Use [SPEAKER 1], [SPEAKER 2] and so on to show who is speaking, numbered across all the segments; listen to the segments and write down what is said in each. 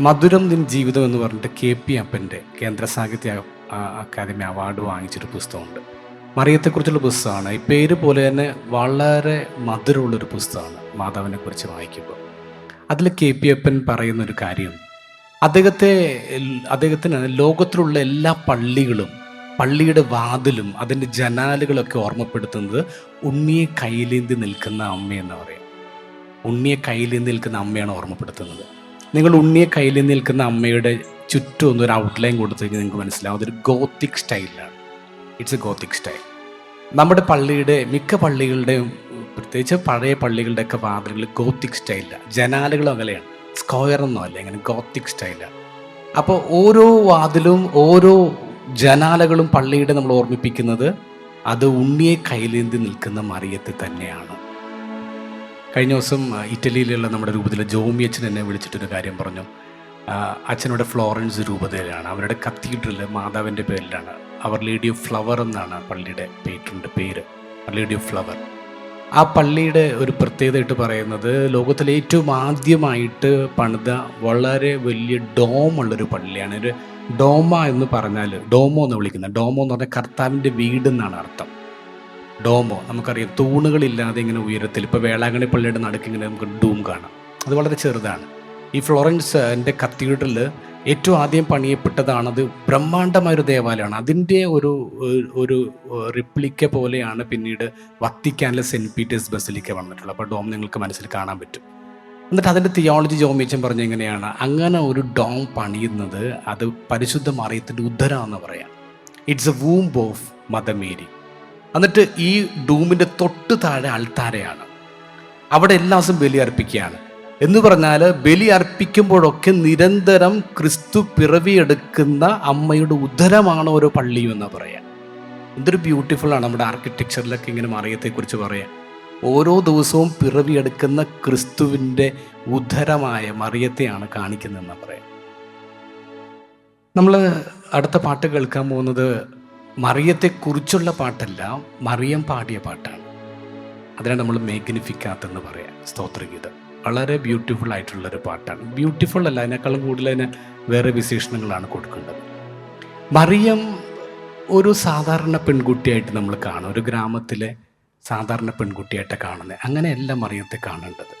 [SPEAKER 1] മധുരം നിൻ ജീവിതം എന്ന് പറഞ്ഞിട്ട് കെ പി അപ്പന്റെ കേന്ദ്ര സാഹിത്യ അക്കാദമി അവാർഡ് വാങ്ങിച്ചൊരു പുസ്തകമുണ്ട്. മറിയത്തെക്കുറിച്ചുള്ള പുസ്തകമാണ്. ഈ പേര് പോലെ തന്നെ വളരെ മധുരമുള്ളൊരു പുസ്തകമാണ് മാധവനെ കുറിച്ച് വായിക്കുമ്പോൾ. അതിൽ കെ പി അപ്പൻ പറയുന്ന ഒരു കാര്യം അദ്ദേഹത്തെ അദ്ദേഹത്തിന് ലോകത്തിലുള്ള എല്ലാ പള്ളികളും പള്ളിയുടെ വാതിലും അതിന്റെ ജനാലുകളൊക്കെ ഓർമ്മപ്പെടുത്തുന്നത് ഉണ്ണിയെ കയ്യിലേന്തി നിൽക്കുന്ന അമ്മയെന്ന് പറയും ഉണ്ണിയെ കയ്യിലേന്തി നിൽക്കുന്ന അമ്മയാണ് ഓർമ്മപ്പെടുത്തുന്നത്. നിങ്ങൾ ഉണ്ണിയെ കയ്യിൽ നിൽക്കുന്ന അമ്മയുടെ ചുറ്റും ഒന്ന് ഒരു ഔട്ട്ലൈൻ കൊടുത്തു കഴിഞ്ഞാൽ നിങ്ങൾക്ക് മനസ്സിലാവും. അതൊരു ഗോത്തിക് സ്റ്റൈലാണ് ഇറ്റ്സ് എ ഗോത്തിക് സ്റ്റൈൽ നമ്മുടെ പള്ളിയുടെ മിക്ക പള്ളികളുടെയും പ്രത്യേകിച്ച് പഴയ പള്ളികളുടെയൊക്കെ വാതിലുകൾ ഗോത്തിക് സ്റ്റൈലാണ് ജനാലുകളും അകലെയാണ് സ്ക്വയർ ഒന്നും അല്ല ഇങ്ങനെ ഗോത്തിക് സ്റ്റൈലാണ് അപ്പോൾ ഓരോ വാതിലും ഓരോ ജനാലകളും പള്ളിയുടെ നമ്മൾ ഓർമ്മിപ്പിക്കുന്നത് അത് ഉണ്ണിയെ കയ്യിലേന്തി നിൽക്കുന്ന മറിയത്തെ തന്നെയാണ്. കഴിഞ്ഞ ദിവസം ഇറ്റലിയിലുള്ള നമ്മുടെ രൂപത്തിലെ ജോമി അച്ഛൻ എന്നെ വിളിച്ചിട്ടൊരു കാര്യം പറഞ്ഞു. അച്ഛനോട് ഫ്ലോറൻസ് രൂപതയിലാണ്. അവരുടെ കത്തീഡ്രൽ മാതാവിന്റെ പേരിലാണ്. അവർ ലേഡി ഓഫ് ഫ്ലവർ എന്നാണ് പള്ളിയുടെ പേറ്റിന്റെ പേര്. ലേഡി ഓഫ് ഫ്ലവർ ആ പള്ളിയുടെ ഒരു പ്രത്യേകതയായിട്ട് പറയുന്നത് ലോകത്തിലെ ഏറ്റവും ആദ്യമായിട്ട് പണിത വളരെ വലിയ ഡോം ഡോമുള്ളൊരു പള്ളിയാണ്. ഒരു ഡോമ എന്ന് പറഞ്ഞാൽ ഡോമോ എന്ന് വിളിക്കുന്നത്. ഡോമോ എന്ന് പറഞ്ഞാൽ കർത്താവിന്റെ വീട് എന്നാണ് അർത്ഥം. ഡോമോ നമുക്കറിയാം തൂണുകളില്ലാതെ ഇങ്ങനെ ഉയരത്തിൽ ഇപ്പോൾ വേളാങ്കണി പള്ളിയുടെ നടുക്ക് ഇങ്ങനെ നമുക്ക് ഡൂം കാണാം. അത് വളരെ ചെറുതാണ്. ഈ ഫ്ലോറൻസ് എന്റെ കത്തീഡ്രൽ ഏറ്റവും ആദ്യം പണിയപ്പെട്ടതാണത് ബ്രഹ്മാണ്ഡമായൊരു ദേവാലയമാണ്. അതിന്റെ ഒരു ഒരു- റിപ്ലിക്ക പോലെയാണ് പിന്നീട് വത്തിക്കാനിലെ സെന്റ് പീറ്റേഴ്സ് ബസിലിക്ക വന്നിട്ടുള്ളത്. അപ്പോൾ ഡോം നിങ്ങൾക്ക് മനസ്സിൽ കാണാൻ പറ്റും. എന്നിട്ട് അതിന്റെ തിയോളജി ജോമീച്ചൻ പറഞ്ഞ എങ്ങനെയാണ് അങ്ങനെ ഒരു ഡോം പണിയുന്നത് അത് പരിശുദ്ധ മറിയത്തിന്റെ ഉദ്ധരം പറയാം. It's a womb of mother Mary എന്നിട്ട് ഈ ഡൂമിന്റെ തൊട്ട് താഴെ അൾത്താരയാണ് അവിടെ എല്ലാ ദിവസവും ബലി അർപ്പിക്കുകയാണ്. എന്ന് പറഞ്ഞാൽ ബലി അർപ്പിക്കുമ്പോഴൊക്കെ നിരന്തരം ക്രിസ്തു പിറവിയെടുക്കുന്ന അമ്മയുടെ ഉദരമാണ് ഓരോ പള്ളിയും എന്ന് പറയാം. എന്തൊരു ബ്യൂട്ടിഫുള്ളാണ് നമ്മുടെ ആർക്കിടെക്ചറിലൊക്കെ ഇങ്ങനെ മറിയത്തെക്കുറിച്ച് പറയാം ഓരോ ദിവസവും പിറവിയെടുക്കുന്ന ക്രിസ്തുവിന്റെ ഉദരമായ മറിയത്തെയാണ് കാണിക്കുന്നതെന്ന് പറയാം. നമ്മൾ അടുത്ത പാട്ട് കേൾക്കാൻ പോകുന്നത് മറിയത്തെക്കുറിച്ചുള്ള പാട്ടല്ല മറിയം പാടിയ പാട്ടാണ്. അതിനെ നമ്മൾ മേഗ്നിഫിക്കാത്ത് എന്ന് പറയാം സ്തോത്രഗീതം. വളരെ ബ്യൂട്ടിഫുൾ ആയിട്ടുള്ളൊരു പാട്ടാണ്. ബ്യൂട്ടിഫുൾ അല്ല അതിനേക്കാളും കൂടുതൽ അതിന് വേറെ വിശേഷണങ്ങളാണ് കൊടുക്കേണ്ടത്. മറിയം ഒരു സാധാരണ പെൺകുട്ടിയായിട്ട് നമ്മൾ കാണും. ഒരു ഗ്രാമത്തിലെ സാധാരണ പെൺകുട്ടിയായിട്ട് കാണുന്നത് അങ്ങനെയല്ല മറിയത്തെ കാണേണ്ടത്.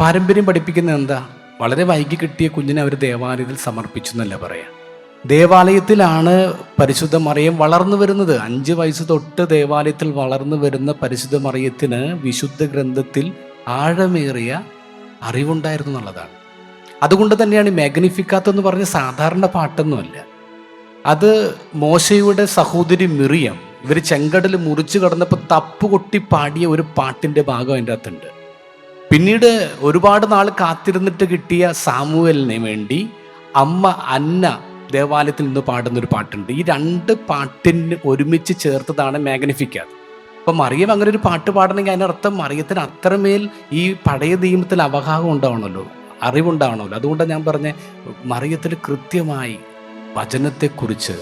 [SPEAKER 1] പാരമ്പര്യം പഠിപ്പിക്കുന്നത് എന്താ? വളരെ വൈകി കിട്ടിയ കുഞ്ഞിനെ അവർ ദേവാലയത്തിൽ സമർപ്പിച്ചു എന്നല്ല പറയാം? ദേവാലയത്തിലാണ് പരിശുദ്ധ മറിയം വളർന്നു വരുന്നത്. അഞ്ച് വയസ്സ് തൊട്ട് ദേവാലയത്തിൽ വളർന്നു വരുന്ന പരിശുദ്ധ മറിയത്തിന് വിശുദ്ധ ഗ്രന്ഥത്തിൽ ആഴമേറിയ അറിവുണ്ടായിരുന്നു എന്നുള്ളതാണ്. അതുകൊണ്ട് തന്നെയാണ് എന്ന് പറഞ്ഞ സാധാരണ പാട്ടൊന്നുമല്ല. അത് മോശയുടെ സഹോദരി മിറിയം ഇവർ ചെങ്കടൽ മുറിച്ചു കടന്നപ്പോൾ തപ്പ് കൊട്ടി പാടിയ ഒരു പാട്ടിന്റെ ഭാഗം അതിന്റെ അകത്തുണ്ട്. പിന്നീട് ഒരുപാട് നാൾ കാത്തിരുന്നിട്ട് കിട്ടിയ സാമുവലിന് വേണ്ടി അമ്മ അന്ന ദേവാലയത്തിൽ നിന്ന് പാടുന്ന ഒരു പാട്ടുണ്ട്. ഈ രണ്ട് പാട്ടിന് ഒരുമിച്ച് ചേർത്തതാണ് മാഗ്നിഫിക്കാത് അപ്പം മറിയം അങ്ങനെ ഒരു പാട്ട് പാടണമെങ്കിൽ അതിനർത്ഥം മറിയത്തിന് അത്രമേൽ ഈ പഴയ നിയമത്തിൽ അവഗാഹം ഉണ്ടാവണമല്ലോ അറിവുണ്ടാവണമല്ലോ. അതുകൊണ്ടാണ് ഞാൻ പറഞ്ഞ മറിയത്തിൽ കൃത്യമായി വചനത്തെക്കുറിച്ച്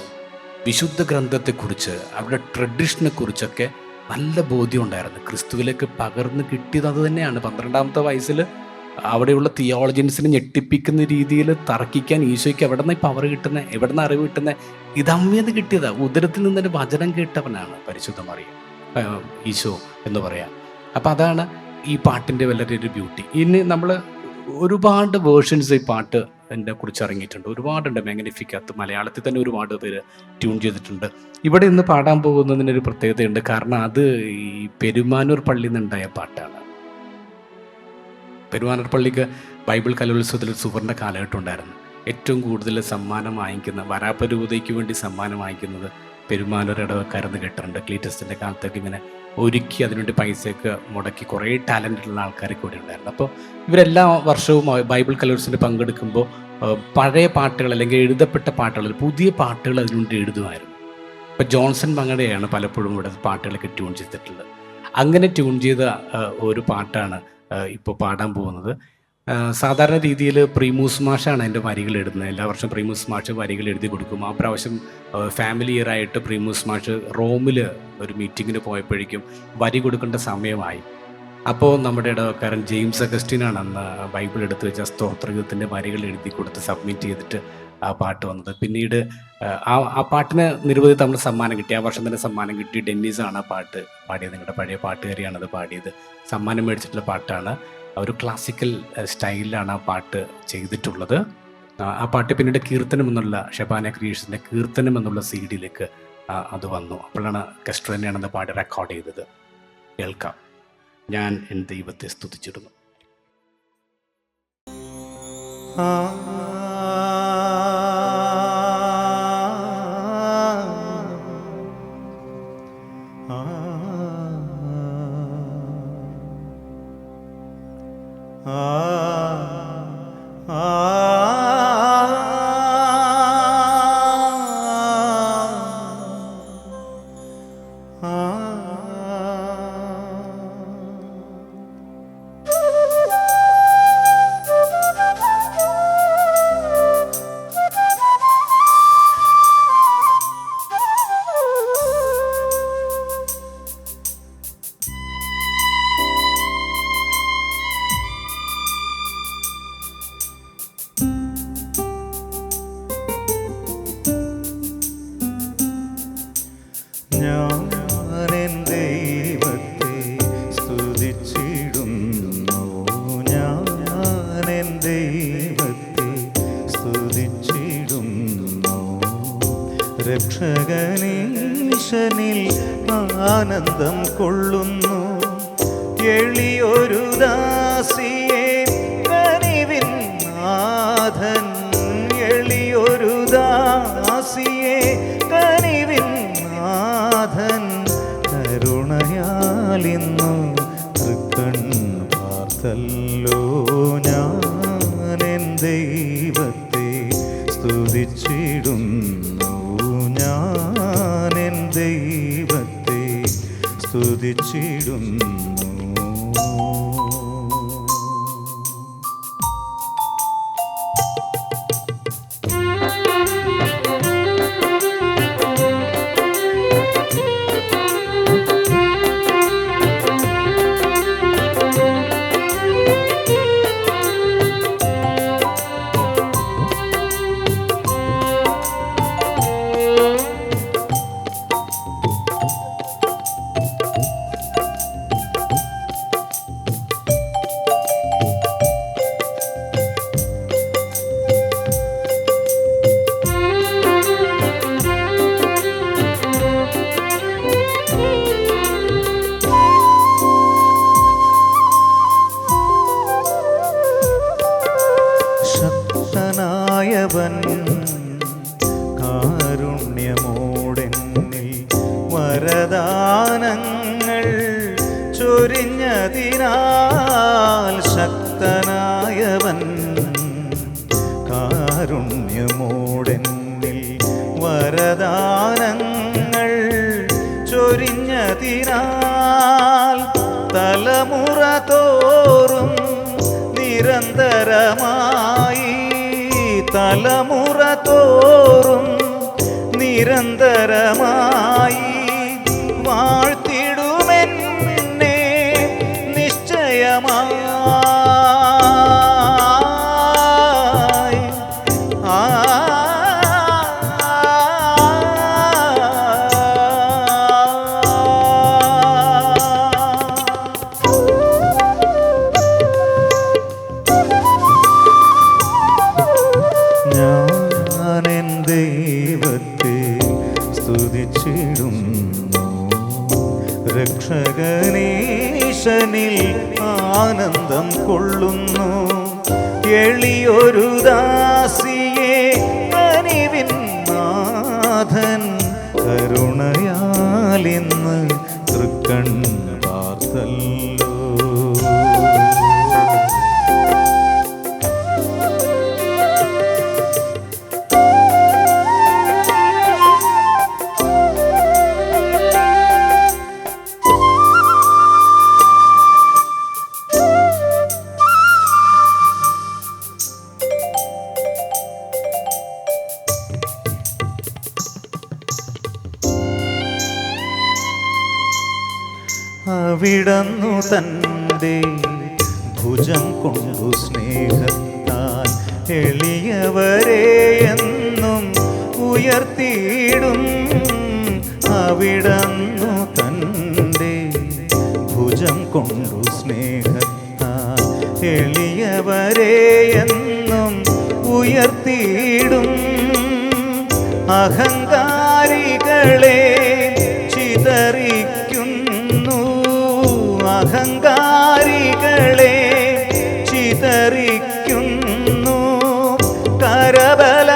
[SPEAKER 1] വിശുദ്ധ ഗ്രന്ഥത്തെക്കുറിച്ച് അവരുടെ ട്രഡീഷനെ കുറിച്ചൊക്കെ നല്ല ബോധ്യം ഉണ്ടായിരുന്നു. ക്രിസ്തുവിലേക്ക് പകർന്ന് കിട്ടിയത് അത് തന്നെയാണ്. പന്ത്രണ്ടാമത്തെ വയസ്സിൽ അവിടെയുള്ള തിയോളജൻസിനെ ഞെട്ടിപ്പിക്കുന്ന രീതിയിൽ തർക്കിക്കാൻ ഈശോയ്ക്ക് എവിടെ നിന്ന് പവർ കിട്ടുന്നത് എവിടെ നിന്ന് അറിവ് കിട്ടുന്നത് ഇത് കിട്ടിയതാ. ഉദരത്തിൽ നിന്നൊരു വചനം കേട്ടവനാണ് പരിശുദ്ധ മറിയം. ഈശോ എന്ന് പറയാം. അപ്പം അതാണ് ഈ പാട്ടിന്റെ വളരെ ഒരു ബ്യൂട്ടി ഇനി നമ്മൾ ഒരുപാട് വേർഷൻസ് ഈ പാട്ട് എന്നെ കുറിച്ച് ഇറങ്ങിയിട്ടുണ്ട്. ഒരുപാടുണ്ട്. മാഗ്നിഫിക്കത്ത് മലയാളത്തിൽ തന്നെ ഒരുപാട് പേര് ട്യൂൺ ചെയ്തിട്ടുണ്ട്. ഇവിടെ ഇന്ന് പാടാൻ പോകുന്നതിനൊരു പ്രത്യേകതയുണ്ട്. കാരണം അത് ഈ പെരുമാനൂർ പള്ളിയിൽ നിന്നുണ്ടായ പാട്ടാണ്. പെരുമാനൂർ പള്ളിക്ക് ബൈബിൾ കലോത്സവത്തിൽ സുവർണ കാലഘട്ടം ഉണ്ടായിരുന്നു. ഏറ്റവും കൂടുതൽ സമ്മാനം വാങ്ങിക്കുന്ന വരാപ്പരൂപതയ്ക്ക് വേണ്ടി സമ്മാനം വാങ്ങിക്കുന്നത് പെരുമാനൂർ ഇടവക്കാരെന്ന് കേട്ടിട്ടുണ്ട്. ക്ലീറ്റസിന്റെ കാലത്തൊക്കെ ഇങ്ങനെ ഒരുക്കി അതിനുവേണ്ടി പൈസയൊക്കെ മുടക്കി കുറേ ടാലന്റുള്ള ആൾക്കാരൊക്കെ കൂടി ഉണ്ടായിരുന്നു. അപ്പോൾ ഇവരെല്ലാ വർഷവും ബൈബിൾ കലോത്സവത്തിൽ പങ്കെടുക്കുമ്പോൾ പഴയ പാട്ടുകൾ അല്ലെങ്കിൽ എഴുതപ്പെട്ട പാട്ടുകൾ പുതിയ പാട്ടുകൾ അതിനുവേണ്ടി എഴുതുമായിരുന്നു. ഇപ്പോൾ ജോൺസൺ മങ്ങടെയാണ് പലപ്പോഴും ഇവിടെ പാട്ടുകളൊക്കെ ട്യൂൺ ചെയ്തിട്ടുള്ളത്. അങ്ങനെ ട്യൂൺ ചെയ്ത ഒരു പാട്ടാണ് ഇപ്പോൾ പാടാൻ പോകുന്നത്. സാധാരണ രീതിയിൽ പ്രീമൂസ് മാഷാണ് എന്റെ വരികൾ എഴുതുന്നത് എല്ലാ വർഷവും പ്രീമൂസ് മാഷ് വരികൾ എഴുതി കൊടുക്കും. ആ പ്രാവശ്യം ഫാമിലി ഇയർ ആയിട്ട് പ്രീമൂസ് മാഷ് റോമിൽ ഒരു മീറ്റിങ്ങിന് പോയപ്പോഴേക്കും വരി കൊടുക്കേണ്ട സമയമായി. അപ്പോൾ നമ്മുടെ ഇടവക്കാരൻ ജെയിംസ് അഗസ്റ്റിനാണ് അന്ന് ബൈബിൾ എടുത്തു വെച്ച സ്തോത്രയുദ്ധത്തിന്റെ വരികൾ എഴുതി കൊടുത്ത് സബ്മിറ്റ് ചെയ്തിട്ട് ആ പാട്ട് വന്നത്. പിന്നീട് ആ ആ പാട്ടിന് നിരവധി തവണ സമ്മാനം കിട്ടി. ആ വർഷം തന്നെ സമ്മാനം കിട്ടി. ഡെന്നീസാണ് ആ പാട്ട് പാടിയത്. നിങ്ങളുടെ പഴയ പാട്ടുകാരിയാണ് അത് പാടിയത്. സമ്മാനം മേടിച്ചിട്ടുള്ള പാട്ടാണ്. ഒരു ക്ലാസിക്കൽ സ്റ്റൈലിലാണ് ആ പാട്ട് ചെയ്തിട്ടുള്ളത്. ആ ആ പാട്ട് പിന്നീട് കീർത്തനം എന്നുള്ള ഷെബാന ക്രിയേഷന്റെ കീർത്തനം എന്നുള്ള സി ഡിയിലേക്ക് അത് വന്നു. അപ്പോഴാണ് കസ്റ്റർ തന്നെയാണ് അത് പാട്ട് റെക്കോർഡ് ചെയ്തത്. കേൾക്കാം. ഞാൻ എൻ ദൈവത്തെ സ്തുതിച്ചിരുന്നു
[SPEAKER 2] ഞാൻ രക്ഷകനീശനിൽ ആനന്ദം കൊള്ളുന്നു. എളിയൊരു ദാസിയെ കനിവിൻ നാഥൻ. എളിയൊരു ദാസിയെ കനിവിൻ നാഥൻ. കരുണയാലിന്നു തൃക്കൺ പാർത്തല്ലോ. സ്തുതിച്ചിടുന്നു ശക്തനായവൻ കാരുണ്യമോടെന്നിൽ വരദാനങ്ങൾ ചൊരിഞ്ഞതിനാൽ ശക്തനായവൻ കാരുണ്യമോടെന്നിൽ വരദാനങ്ങൾ ചൊരിഞ്ഞതിനാൽ തലമുറ തോറും നിരന്തരമായി തലമുറ തോറും നിരന്തരമായി വാഴ്ത്തിടുമെന്നെ രക്ഷകനീശനിൽ ആനന്ദം കൊള്ളുന്നു. എളിയൊരു ദാസിയെ കനിവിൻ നാഥൻ കരുണയാലിന്ന് അവിടന്നു തന്റെ ഭുജം കൊണ്ടു സ്നേഹത്താൽ എളിയവരെ എന്നും ഉയർത്തിയിടും. അവിടന്നു തന്റെ ഭുജം കൊണ്ടു സ്നേഹത്താൽ എളിയവരെ എന്നും ഉയർത്തിയിടും. അഹങ്കാരികളെ ചിതറിക്കുന്നു അഹങ്കാരികളെ ചിതറിക്കുന്നു. കരബലത്താൽ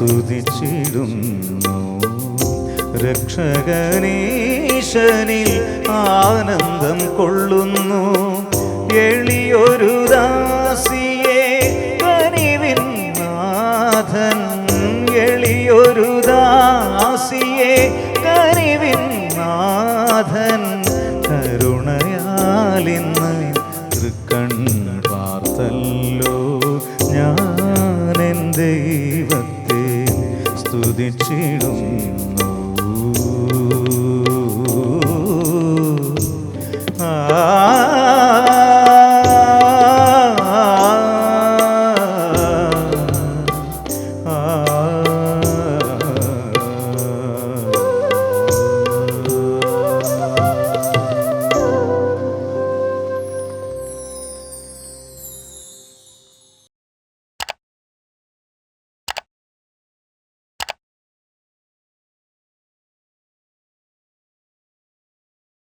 [SPEAKER 2] സ്തുതിച്ചിടുന്നു രക്ഷകനീശനിൽ ആനന്ദം കൊള്ളുന്നു. എളിയൊരു ദാസിയെ കനിവിൻ നാഥൻ. എളിയൊരു ദാസിയെ കനിവിൻ നാഥൻ. ഞാൻ എൻ ദൈവത്തെ സ്തുതിച്ചിടുന്നു